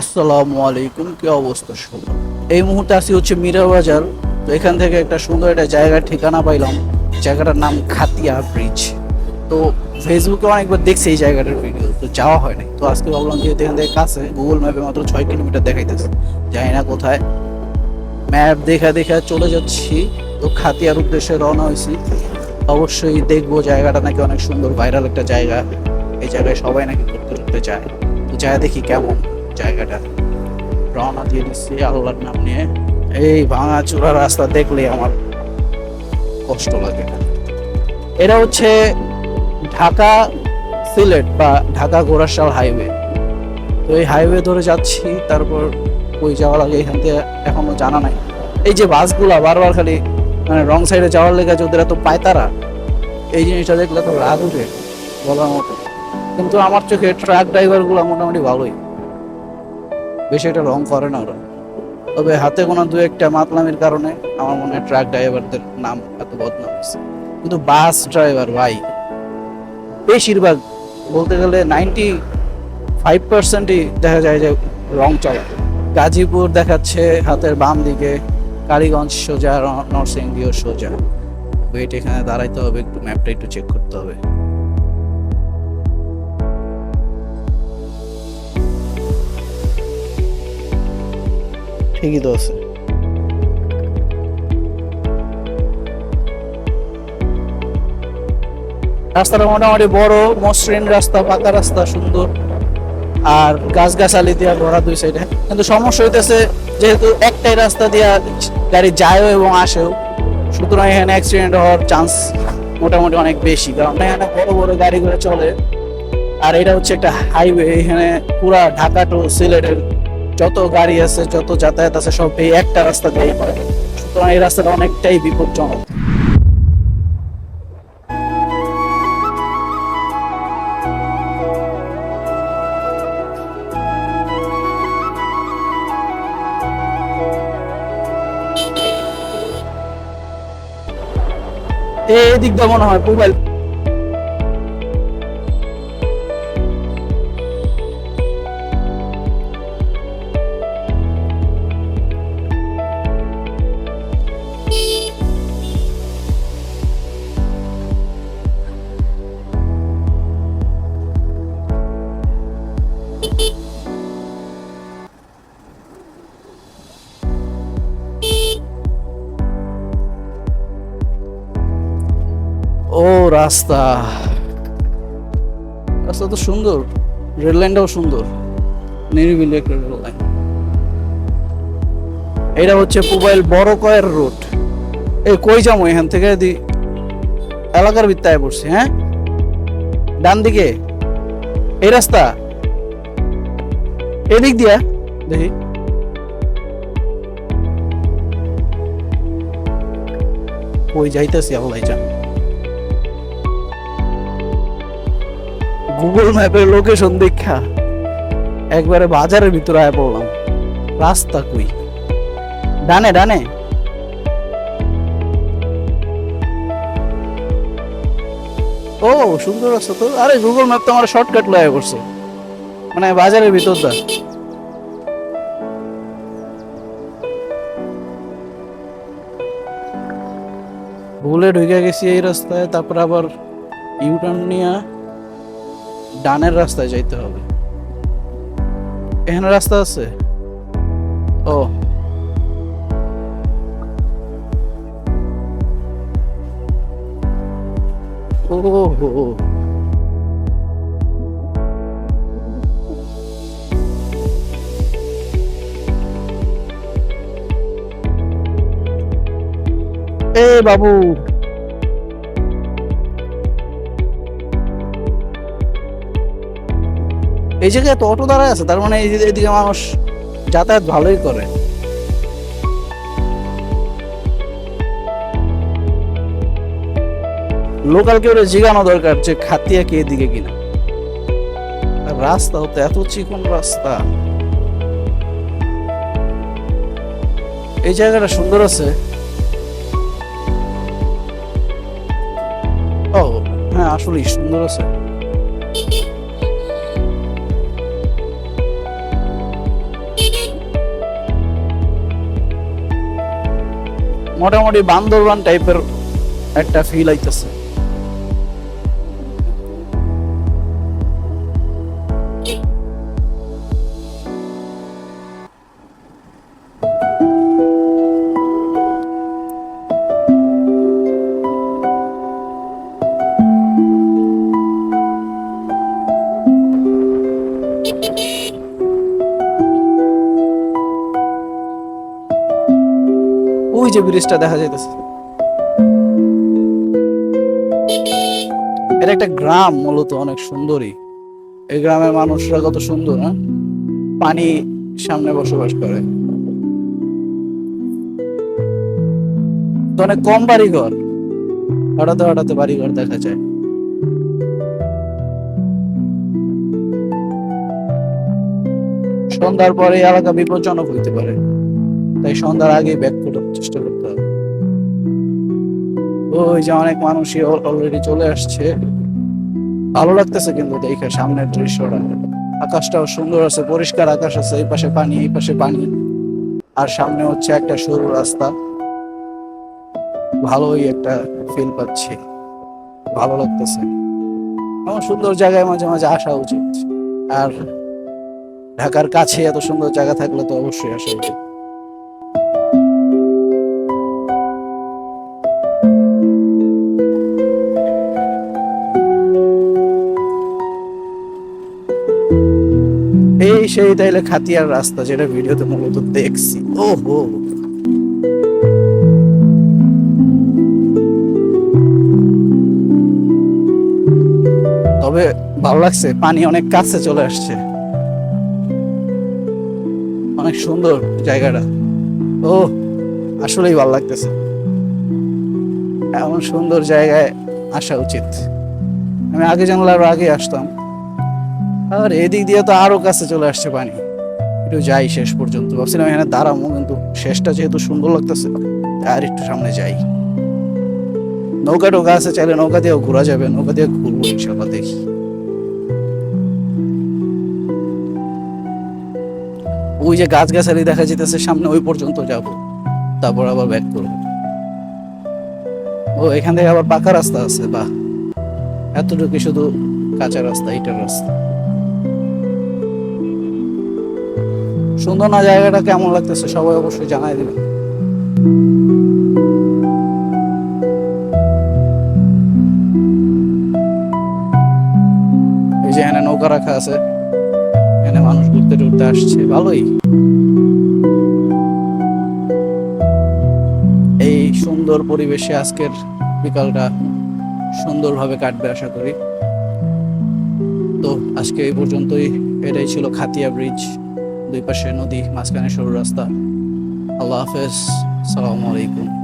আসসালামু আলাইকুম, কি অবস্থা সব এই মুহূর্তে আসি হচ্ছে মীরা বাজার। তো এখান থেকে একটা সুন্দর একটা জায়গার ঠিকানা পাইলাম। জায়গাটার নাম খাতিয়া ব্রিজ তো ফেসবুকে অনেকবার দেখছি এই জায়গাটার ভিডিও তো যাওয়া হয়নি তো আজকে ভাবলাম যেহেতু এখান থেকে কাছে গুগল ম্যাপে মাত্র ছয় কিলোমিটার দেখাইতেছে। জানি না কোথায়। ম্যাপ দেখা দেখা চলে যাচ্ছি। তো খাতিয়ার উদ্দেশ্যে রওনা হয়েছি। অবশ্যই দেখব জায়গাটা নাকি অনেক সুন্দর ভাইরাল একটা জায়গা। এই জায়গায় সবাই নাকি ঘুরতে ঘুরতে যায়। তো যায় দেখি কেমন। জায়গাটা। রওনা দিয়ে দিচ্ছি আল্লাহর নাম নিয়ে। এই ভাঙা চূড়া রাস্তা দেখলে আমার কষ্ট লাগে। না এটা হচ্ছে ঢাকা সিলেট বা ঢাকা গোরাশাল হাইওয়ে। তো এই হাইওয়ে ধরে যাচ্ছি, তারপর ওই যাওয়ার আগে এখান থেকে এখনও জানা নাই। এই যে বাসগুলা বারবার খালি মানে রং সাইডে যাওয়ার লেগে যে ওদের এত পায়তারা, এই জিনিসটা দেখলে তো রাগ উঠে বলার মতো। কিন্তু আমার চোখে ট্রাক ড্রাইভারগুলো মোটামুটি ভালোই। বেশি একটা রং করে না ওরা। তবে হাতে গোনা দু একটা মাতলামির কারণে আমার মনে হয় ট্রাক ড্রাইভারদের নাম এত বদনাম হয়েছে। কিন্তু বাস ড্রাইভার ভাই, বেশিরভাগ বলতে গেলে নাইনটি ফাইভ পার্সেন্টই দেখা যায় যে রং চলা। গাজীপুর দেখাচ্ছে হাতের বাম দিকে, কালীগঞ্জ সোজা, নরসিংদীও সোজা। ওয়েট এখানে দাঁড়াইতে হবে, একটু ম্যাপটা একটু চেক করতে হবে। ঠিকই তো আছে। রাস্তাটা মোটামুটি বড়, মসৃণ রাস্তা, পাকা রাস্তা, সুন্দর। আর গাছ গাছগাছালি দিয়ে ভরা দুই সাইডে কিন্তু সমস্যা হইতেছে, যেহেতু একটাই রাস্তা দিয়ে গাড়ি যায়ও এবং আসেও, সুতরাং এখানে অ্যাক্সিডেন্ট হওয়ার চান্স মোটামুটি অনেক বেশি। কারণ এখানে বড় বড় গাড়ি করে চলে। আর এটা হচ্ছে একটা হাইওয়ে এখানে পুরা ঢাকা টু সিলেটের যত গাড়ি আছে, যত যাতায়াত আছে, সব এই একটা রাস্তা দিয়ে করে। সুতরাং এই রাস্তাটা অনেকটাই বিপজ্জনক। এই দিক দিয়ে মনে হয় মোবাইল রাস্তা। রাস্তা তো সুন্দর, রেল লাইনটাও সুন্দর নিরিবিলি একটা রেল লাইন। এটা হচ্ছে মোবাইল বড় কয়ের রোড। এই কই যাব? এখান থেকে দি এলাকার ভিত্তায় পড়ছি হ্যাঁ? ডান দিকে। এই রাস্তা। এদিক দিয়া, দেখি। কই যাইতেছি আল্লাহ জান। গুগল ম্যাপের লোকেশন দেখা একবারে বাজারের ভিতরে আয় পড়লাম। রাস্তা কই? ডানে ডানে। ও, সুন্দর রাস্তা তো। আরে, গুগল ম্যাপ তো আমার শর্টকাট লয়ে করছে মানে বাজারের ভিতর ভিতরটা ভুলে ঢুকে গেছি এই রাস্তায়, তারপর আবার ইউটার্ন নিয়ে। ডানের রাস্তায় যাইতে হবে। এখানে রাস্তা আছে? ও। এ বাবু। এই জায়গায় তো অটো দাঁড়ায় আছে, তার মানে এই মানুষ যাতায়াত ভালোই করে। লোকাল কেউ জিগানো দরকার যে খাতিয়া কে এদিকে কিনা। রাস্তা তো এত চিকন রাস্তা। এই জায়গাটা সুন্দর আছে। ও হ্যাঁ আসলেই সুন্দর আছে। মোটামুটি বান্দরবান টাইপের একটা ফিল আইতেছে। ওই যে ব্রিজটা দেখা যাইতেছে। এটা একটা গ্রাম মূলত অনেক সুন্দরী। এই গ্রামের মানুষরা কত সুন্দর না পানি সামনে বসবাস করে। অনেক কম বাড়ি ঘর হঠাৎ হঠাৎ বাড়ি ঘর দেখা যায়। সন্ধ্যার পরে এলাকা বিপজ্জনক হইতে পারে। তাই সন্ধ্যার আগে ব্যাক করার চেষ্টা করতে হবে। ওই যে অনেক মানুষই অলরেডি চলে আসছে। ভালো লাগতেছে কিন্তু দেখে সামনের দৃশ্যটা। আকাশটাও সুন্দর আছে, পরিষ্কার আকাশ আছে, এই পাশে পানি, এই পাশে পানি। আর সামনে হচ্ছে একটা সরু রাস্তা। ভালোই একটা ফিল পাচ্ছি। ভালো লাগতেছে। এমন সুন্দর জায়গায় মাঝে মাঝে আসা উচিত। আর ঢাকার কাছে এত সুন্দর জায়গা থাকলে তো অবশ্যই আসা উচিত। সেই তাইলে খাতিয়ার রাস্তা যেটা ভিডিওতে মূলত দেখছি। ওহো। তবে ভালো লাগছে, পানি অনেক কাছে চলে আসছে। অনেক সুন্দর জায়গাটা। ও, আসলেই ভালো লাগতেছে। এমন সুন্দর জায়গায় আসা উচিত। আমি আগে জানলে আরও আগে আসতাম। আর এদিক দিয়ে তো আরও কাছে চলে আসছে পানি। একটু যাই শেষ পর্যন্ত। ভাবছিলাম এখানে দাঁড়াবো, কিন্তু শেষটা যেহেতু সুন্দর লাগতেছে, আর একটু সামনে যাই। নৌকা টোকা আছে, চাইলে নৌকা দিয়েও ঘোরা যাবে, নৌকা দিয়ে ঘুরবো ইনশাল্লাহ দেখি। ওই যে গাছ গাছালি দেখা যেতেছে, সামনে ওই পর্যন্ত যাব। তারপর আবার ব্যাক করব। ও, এখান থেকে আবার পাকা রাস্তা আছে, বাহ। এতটুকু শুধু কাঁচা রাস্তা, ইটার রাস্তা। সুন্দর না জায়গাটা কেমন লাগতেছে, সবাই অবশ্যই জানাই দেবেন। এই যে এখানে নৌকা রাখা আছে, এখানে মানুষ ঘুরতে টুরতে আসছে, ভালোই। এই সুন্দর পরিবেশে আজকের বিকালটা সুন্দরভাবে কাটবে আশা করি। তো আজকে এই পর্যন্তই, এটাই ছিল খাতিয়া ব্রিজ। দুই পাশে নদী মাঝখানে সরু রাস্তা। আল্লাহ হাফেজ সালামু আলাইকুম।